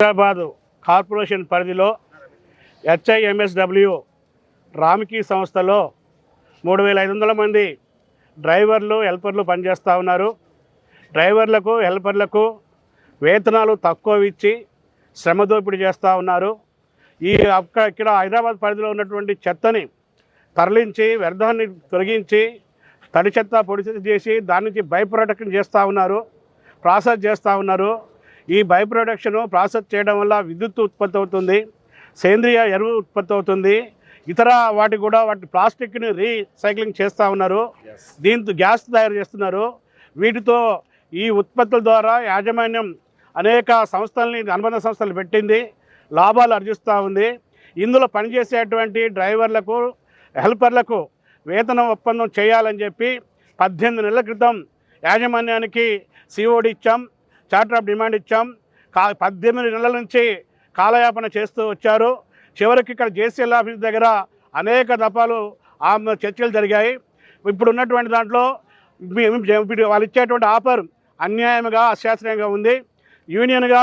Hyderabad corporation పరిధిలో హెచ్ఐఎంఎస్డబ్ల్యూ రామ్కీ సంస్థలో మూడు వేల ఐదు వందల మంది డ్రైవర్లు హెల్పర్లు పనిచేస్తూ ఉన్నారు. డ్రైవర్లకు హెల్పర్లకు వేతనాలు తక్కువ ఇచ్చి శ్రమ దోపిడీ చేస్తూ ఉన్నారు. ఈ అక్కడ ఇక్కడ హైదరాబాద్ పరిధిలో ఉన్నటువంటి చెత్తని తరలించి వ్యర్థాన్ని తొలగించి తడి చెత్త పొడి చేసి దాని నుంచి బై చేస్తూ ఉన్నారు. ప్రాసెస్ చేస్తూ ఉన్నారు. ఈ బై ప్రొడక్షన్ ప్రాసెస్ చేయడం వల్ల విద్యుత్ ఉత్పత్తి అవుతుంది సేంద్రియ ఎరువు ఉత్పత్తి అవుతుంది ఇతర వాటి కూడా వాటి ప్లాస్టిక్ని రీసైక్లింగ్ చేస్తూ ఉన్నారు. దీంతో గ్యాస్ తయారు చేస్తున్నారు. వీటితో ఈ ఉత్పత్తుల ద్వారా యాజమాన్యం అనేక సంస్థల్ని అనుబంధ సంస్థలు పెట్టింది లాభాలు ఆర్జిస్తూ ఉంది. ఇందులో పనిచేసేటువంటి డ్రైవర్లకు హెల్పర్లకు వేతన ఒప్పందం చేయాలని చెప్పి పద్దెనిమిది నెలల క్రితం యాజమాన్యానికి సిఓడి ఇచ్చాం. చార్టర్ ఆఫ్ డిమాండ్ ఇచ్చాం. కా పద్దెనిమిది నెలల నుంచి కాలయాపన చేస్తూ వచ్చారు. చివరికి ఇక్కడ జేసీఎల్ ఆఫీస్ దగ్గర అనేక దఫాలు ఆమె చర్చలు జరిగాయి. ఇప్పుడు ఉన్నటువంటి దాంట్లో ఇప్పుడు వాళ్ళు ఇచ్చేటువంటి ఆఫర్ అన్యాయంగా అశాస్త్రీయంగా ఉంది. యూనియన్గా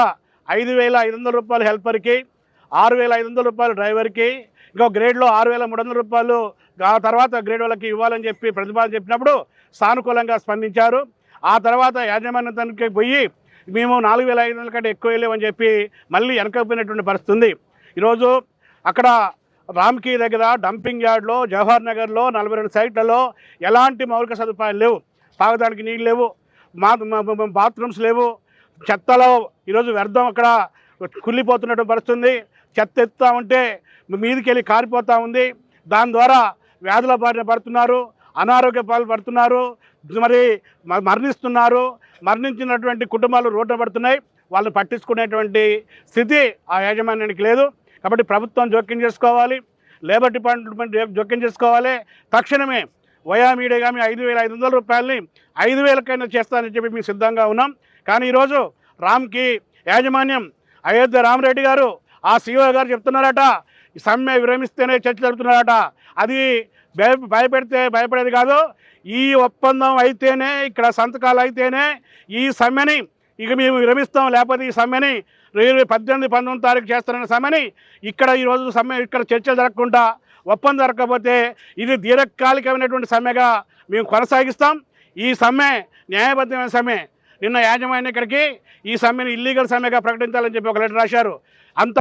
ఐదు వేల ఐదు వందల రూపాయలు హెల్పర్కి ఆరు వేల ఐదు వందల రూపాయలు డ్రైవర్కి ఇంకో గ్రేడ్లో ఆరు వేల మూడు వందల రూపాయలు ఆ తర్వాత గ్రేడ్ వాళ్ళకి ఇవ్వాలని చెప్పి ప్రతిపాదన చెప్పినప్పుడు సానుకూలంగా స్పందించారు. ఆ తర్వాత యాజమాన్యానికి పోయి మేము నాలుగు వేల ఐదు వందల కంటే ఎక్కువ వెళ్ళామని చెప్పి మళ్ళీ వెనకపోయినటువంటి పరిస్థితి ఉంది. ఈరోజు అక్కడ రామ్కీ దగ్గర డంపింగ్ యార్డ్లో జవహర్ నగర్లో నలభై రెండు సైట్లలో ఎలాంటి మౌలిక సదుపాయాలు లేవు. తాగడానికి నీళ్ళు లేవు. మా బాత్రూమ్స్ లేవు. చెత్తలో ఈరోజు వ్యర్థం అక్కడ కుళ్ళిపోతున్నట్టు పరిస్థితుంది చెత్త ఎత్తుతా ఉంటే మీదికి వెళ్ళి కారిపోతూ ఉంది. దాని ద్వారా వ్యాధుల బారిన పడుతున్నారు. అనారోగ్య పాలు పడుతున్నారు మరి మరణిస్తున్నారు మరణించినటువంటి కుటుంబాలు రోడ్డు పడుతున్నాయి వాళ్ళని పట్టించుకునేటువంటి స్థితి ఆ యాజమాన్యానికి లేదు. కాబట్టి ప్రభుత్వం జోక్యం చేసుకోవాలి లేబర్ డిపార్ట్మెంట్ జోక్యం చేసుకోవాలి. తక్షణమే వయా మీడియాగా మీ ఐదు వేల ఐదు వందల రూపాయలని ఐదు వేలకైనా చేస్తానని చెప్పి మేము సిద్ధంగా ఉన్నాం. కానీ ఈరోజు రామ్కి యాజమాన్యం అయోధ్య రామరెడ్డి గారు ఆ సీఓ గారు చెప్తున్నారట ఈ సమ్మె విరమిస్తేనే చర్చ జరుపుతున్నారట అది భయ భయపెడితే భయపడేది కాదు. ఈ ఒప్పందం అయితేనే ఇక్కడ సంతకాలు అయితేనే ఈ సమ్మెని ఇక మేము విరమిస్తాం. లేకపోతే ఈ సమ్మెని రేపు పద్దెనిమిది పంతొమ్మిది తారీఖు చేస్తారన్న సమ్మెని ఇక్కడ ఈరోజు సమ్మె ఇక్కడ చర్చలు జరగకుండా ఒప్పందం జరగకపోతే ఇది దీర్ఘకాలికమైనటువంటి సమ్మెగా మేము కొనసాగిస్తాం. ఈ సమ్మె న్యాయబద్ధమైన సమ్మె. నిన్న యాజమాన్యం ఇక్కడికి ఈ సమ్మెని ఇల్లీగల్ సమ్మెగా ప్రకటించాలని చెప్పి ఒక లెటర్ రాశారు. అంత